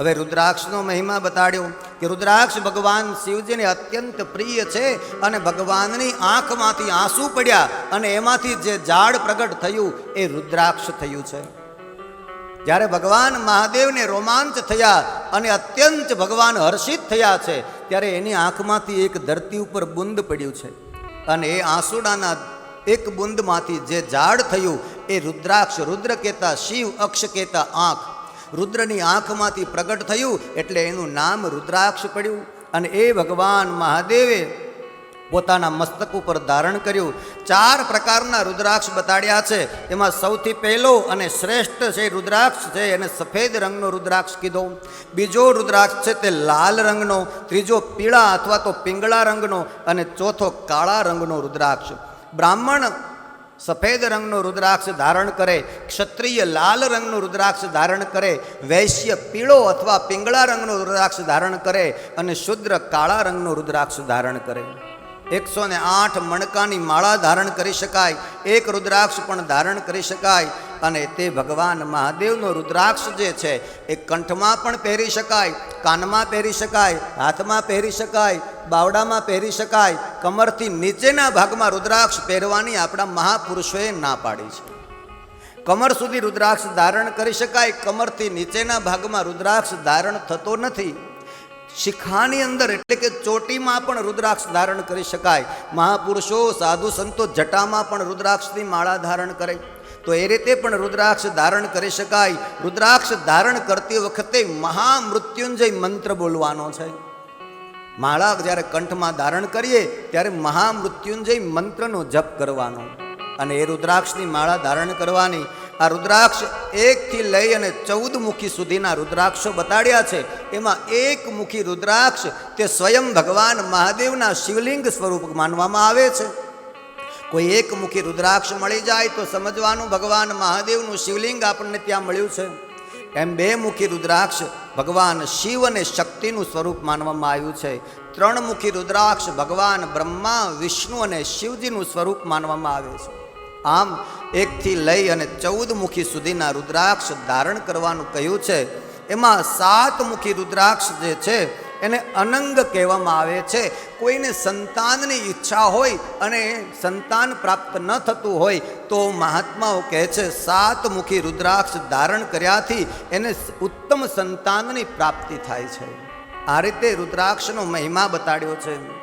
હવે રુદ્રાક્ષનો મહિમા બતાડ્યો કે રુદ્રાક્ષ ભગવાન શિવજીને અત્યંત પ્રિય છે અને ભગવાનની આંખમાંથી આંસુ પડ્યા અને એમાંથી જે ઝાડ પ્રગટ થયું એ રુદ્રાક્ષ થયું છે. જ્યારે ભગવાન મહાદેવને રોમાંચ થયા અને અત્યંત ભગવાન હર્ષિત થયા છે, ત્યારે એની આંખમાંથી એક ધરતી ઉપર બુંદ પડ્યું છે. અને એ આંસુડાના એક બુંદમાંથી જે ઝાડ થયું એ રુદ્રાક્ષ રુદ્ર કહેતા શિવ અક્ષ કહેતા આંખ રુદ્રની આંખમાંથી પ્રગટ થયું એટલે એનું નામ રુદ્રાક્ષ પડ્યું અને એ ભગવાન મહાદેવે પોતાના મસ્તક ઉપર ધારણ કર્યું. ચાર પ્રકારના રુદ્રાક્ષ બતાડ્યા છે. એમાં સૌથી પહેલો અને શ્રેષ્ઠ છે રુદ્રાક્ષ છે એને સફેદ રંગનો રુદ્રાક્ષ કીધો. બીજો રુદ્રાક્ષ છે તે લાલ રંગનો, ત્રીજો પીળા અથવા તો પિંગળા રંગનો અને ચોથો કાળા રંગનો રુદ્રાક્ષ. બ્રાહ્મણ સફેદ રંગનો રુદ્રાક્ષ ધારણ કરે, ક્ષત્રિય લાલ રંગનો રુદ્રાક્ષ ધારણ કરે, વૈશ્ય પીળો અથવા પિંગળા રંગનો રુદ્રાક્ષ ધારણ કરે અને શુદ્ર કાળા રંગનો રુદ્રાક્ષ ધારણ કરે. એકસો ને આઠ મણકાની માળા ધારણ કરી શકાય, એક રુદ્રાક્ષ પણ ધારણ કરી શકાય. અને તે ભગવાન મહાદેવનો રુદ્રાક્ષ જે છે, એ કંઠમાં પણ પહેરી શકાય, કાનમાં પહેરી શકાય, હાથમાં પહેરી શકાય, બાવડામાં પહેરી શકાય, કમરથી નીચેના ભાગમાં રુદ્રાક્ષ પહેરવાની આપણા મહાપુરુષોએ ના પાડી છે. કમર સુધી રુદ્રાક્ષ ધારણ કરી શકાય, કમરથી નીચેના ભાગમાં રુદ્રાક્ષ ધારણ થતો નથી. શિખાની અંદર એટલે કે ચોટીમાં પણ રુદ્રાક્ષ ધારણ કરી શકાય. મહાપુરુષો, સાધુ સંતો જટામાં પણ રુદ્રાક્ષની માળા ધારણ કરે. તો એ રીતે પણ રુદ્રાક્ષ ધારણ કરી શકાય. રુદ્રાક્ષ ધારણ કરતી વખતે મહામૃત્યુંજય મંત્ર બોલવાનો છે. માળા જ્યારે કંઠમાં ધારણ કરીએ, ત્યારે મહામૃત્યુંજય મંત્રનો જપ કરવાનો અને એ રુદ્રાક્ષની માળા ધારણ કરવાની. આ રુદ્રાક્ષ એકથી લઈ અને ચૌદ મુખી સુધીના રુદ્રાક્ષો બતાડ્યા છે. એમાં એક મુખી રુદ્રાક્ષ તે સ્વયં ભગવાન મહાદેવના શિવલિંગ સ્વરૂપ માનવામાં આવે છે. કોઈ એક મુખી રુદ્રાક્ષ મળી જાય તો સમજવાનું ભગવાન મહાદેવનું શિવલિંગ આપણને ત્યાં મળ્યું છે. એમ બે મુખી રુદ્રાક્ષ ભગવાન શિવ અને શક્તિનું સ્વરૂપ માનવામાં આવ્યું છે. ત્રણ મુખી રુદ્રાક્ષ ભગવાન બ્રહ્મા, વિષ્ણુ અને શિવજીનું સ્વરૂપ માનવામાં આવે છે. આમ એકથી લઈ અને ચૌદ મુખી સુધીના રુદ્રાક્ષ ધારણ કરવાનું કહ્યું છે. એમાં સાત મુખી રુદ્રાક્ષ જે છે એને અનંગ કહેવામાં આવે છે. કોઈને સંતાનની ઈચ્છા હોય અને સંતાન પ્રાપ્ત ન થતું હોય તો મહાત્માઓ કહે છે સાત મુખી રુદ્રાક્ષ ધારણ કર્યાથી એને ઉત્તમ સંતાનની પ્રાપ્તિ થાય છે. આ રીતે રુદ્રાક્ષનો મહિમા બતાડ્યો છે.